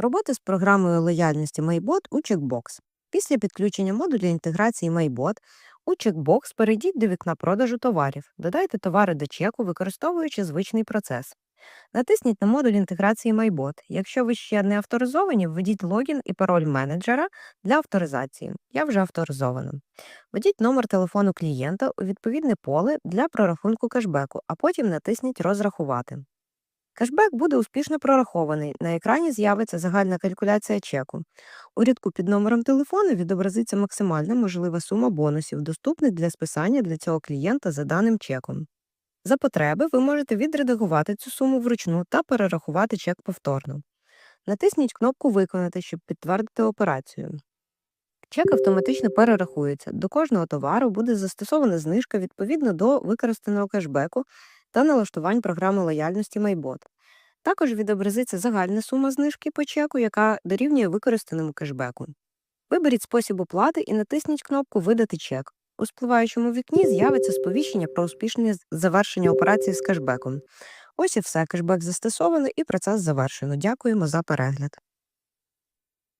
Робота з програмою лояльності MyBot у чекбокс. Після підключення модуля інтеграції MyBot у чекбокс перейдіть до вікна продажу товарів. Додайте товари до чеку, використовуючи звичний процес. Натисніть на модуль інтеграції MyBot. Якщо ви ще не авторизовані, введіть логін і пароль менеджера для авторизації. Я вже авторизована. Введіть номер телефону клієнта у відповідне поле для прорахунку кешбеку, а потім натисніть Розрахувати. Кешбек буде успішно прорахований. На екрані з'явиться загальна калькуляція чеку. У рядку під номером телефону відобразиться максимальна можлива сума бонусів, доступних для списання для цього клієнта за даним чеком. За потреби ви можете відредагувати цю суму вручну та перерахувати чек повторно. Натисніть кнопку Виконати, щоб підтвердити операцію. Чек автоматично перерахується. До кожного товару буде застосована знижка відповідно до використаного кешбеку та налаштувань програми лояльності MyBot. Також відобразиться загальна сума знижки по чеку, яка дорівнює використаному кешбеку. Виберіть спосіб оплати і натисніть кнопку Видати чек. У спливаючому вікні з'явиться сповіщення про успішне завершення операції з кешбеком. Ось і все, кешбек застосовано і процес завершено. Дякуємо за перегляд.